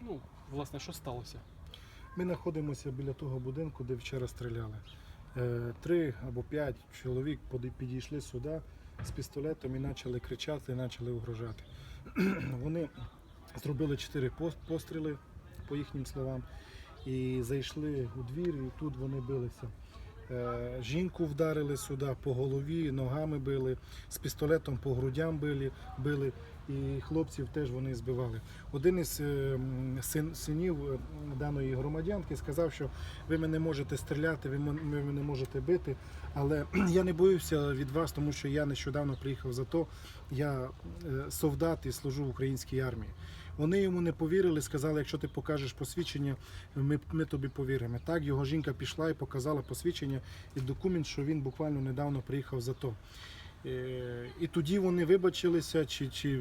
Ну, власне, що сталося? Ми знаходимося біля того будинку, де вчора стріляли. Е, Три або п'ять чоловік підійшли сюди з пістолетом і почали кричати, і почали угрожати. Вони зробили чотири постріли, по їхнім словам, і зайшли у двір, і тут вони билися. Е, Жінку вдарили сюди по голові, ногами били, з пістолетом по грудям били, били і хлопців теж вони збивали. Один із е, син, синів е, даної громадянки сказав, що ви мене можете стріляти, ви мене можете бити, але я не боюся від вас, тому що я нещодавно приїхав за то. Я е, солдат і служу в українській армії. Вони йому не повірили, сказали, якщо ти покажеш посвідчення, ми, ми тобі повіримо. Так, його жінка пішла і показала посвідчення і документ, що він буквально недавно приїхав за то. Е, І тоді вони вибачилися, чи, чи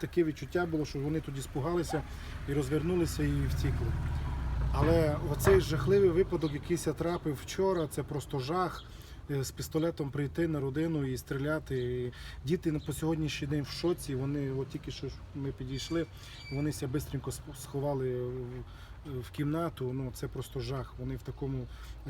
таке відчуття було, що вони тоді спугалися і розвернулися і втікли. Але оцей жахливий випадок, який трапив вчора, це просто жах. Е, З пістолетом прийти на родину і стріляти. І діти по сьогоднішній день в шоці. Вони от тільки що ми підійшли, вони ся швидко сховали в- кімнату. Ну це просто жах. Вони в такому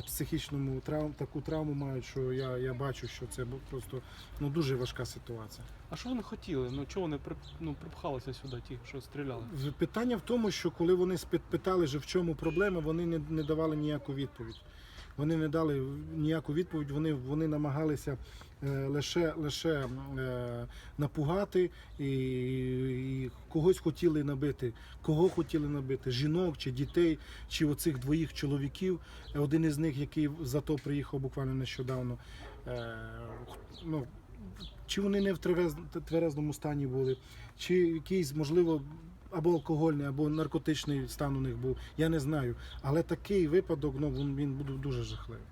психічному травм, таку травму мають, що я, я бачу, що це просто ну дуже важка ситуація. А що вони хотіли? Ну чого вони при, ну, припхалися сюди, ті, що стріляли? Питання в тому, що коли вони спит- питали, же, в чому проблема, вони не, не давали ніяку відповідь. Вони не дали ніяку відповідь, вони, вони намагалися е, лише, лише е, напугати і, і когось хотіли набити. Кого хотіли набити? Жінок чи дітей, чи оцих двоїх чоловіків. Один із них, який за то приїхав буквально нещодавно. Е, ну, чи вони не в тверез- тверезному стані були, чи якийсь, можливо, або алкогольний, або наркотичний стан у них був, я не знаю. Але такий випадок ну, він, буде дуже жахливий.